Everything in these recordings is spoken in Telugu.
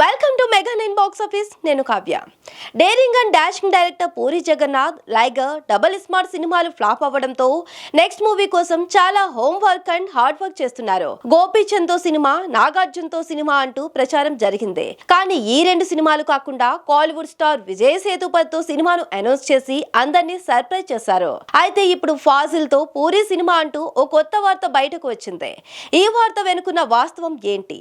Welcome to mega nine box office నేను Kavya. Daring and dashing director Puri Jagannadh Liger Double Smart సినిమాలు ఫ్లాప్ అవ్వడంతో నెక్స్ట్ మూవీ కోసం చాలా homework and hard work చేస్తున్నారు. గోపీచంద్తో సినిమా నాగార్జున తో సినిమా అంటూ ప్రచారం జరిగింది. కానీ ఈ రెండు సినిమాలు కాకుండా కాలీవుడ్ స్టార్ విజయ్ సేతుపతితో సినిమాను అనౌన్స్ చేసి అందరినీ సర్ప్రైజ్ చేశారు. అయితే ఇప్పుడు ఫాజిల్తో పూరి సినిమా అంటూ ఓ కొత్త వార్త బయటకు వచ్చింది. ఈ వార్త వెనుకున్న వాస్తవం ఏంటి?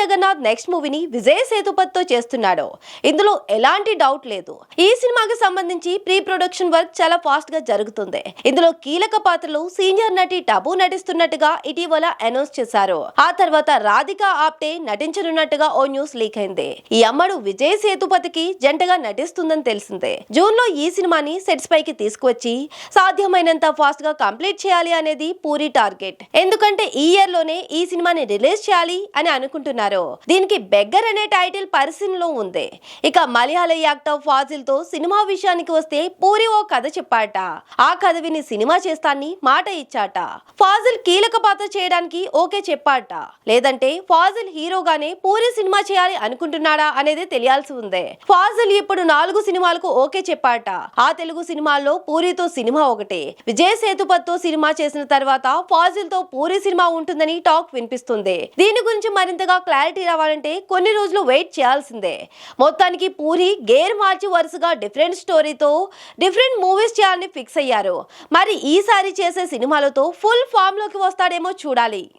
జగన్నాథ్ నెక్స్ట్ మూవీని విజయ్ సేతుపతితో చేస్తున్నాడు. ఇందులో ఎలాంటి డౌట్ లేదు. ఈ సినిమాకి సంబంధించి ప్రీ ప్రొడక్షన్ వర్క్ చాలా ఫాస్ట్గా జరుగుతుంది. ఇందులో కీలక పాత్రలు సీనియర్ నటి టబు నటిస్తున్నట్టుగా ఇటీవల అనౌన్స్ చేశారు. ఆ తర్వాత రాధిక ఆప్టే నటించనున్నట్టుగా ఓ న్యూస్ లీక్ అయింది. ఈ అమ్మడు విజయ్ సేతుపతికి జంటగా నటిస్తుందని తెలిసిందే. జూన్లో ఈ సినిమాని సెట్స్ పైకి తీసుకువచ్చి సాధ్యమైనంత ఫాస్ట్గా కంప్లీట్ చేయాలి అనేది పూరి టార్గెట్ ఎందుకంటే ఈ ఇయర్లోనే ఈ సినిమాని రిలీజ్ చేయాలి అని అనుకుంటున్నారు. దీనికి బెగ్గర్ అనే టైటిల్ పరిశీలనలో ఉంది. ఇక మలయాళ యాక్టర్ ఫాజిల్తో సినిమా విషయానికి వస్తే పూరి ఓ కథ చెప్పాట. ఆ కథ విని సినిమా చేస్తాన్ని మాట ఇచ్చాట. ఫాజిల్ కీలక పాత్ర చేయడానికి ఓకే చెప్పాట. లేదంటే ఫాజిల్ హీరోగానే పూరి సినిమా చేయాలి అనుకుంటున్నాడా అనేది తెలియాల్సి ఉంది. ఫాజిల్ ఇప్పుడు నాలుగు సినిమాలకు ఓకే చెప్పాట. ఆ తెలుగు సినిమాల్లో పూరితో సినిమా ఒకటే. విజయ్ సేతుపతితో సినిమా చేసిన తర్వాత ఫాజిల్తో పూరి సినిమా ఉంటుందని టాక్ వినిపిస్తుంది. దీని గురించి మరింతగా క్లారిటీ రావాలంటే కొన్ని రోజులు వెయిట్ చేయాల్సిందే. మొత్తానికి పూరి గేర్ మార్చి వరుసగా డిఫరెంట్ స్టోరీతో డిఫరెంట్ మూవీస్ చేయాలని ఫిక్స్ అయ్యారు. మరి ఈసారి చేసే సినిమాలతో ఫుల్ ఫామ్లోకి వస్తాడేమో చూడాలి.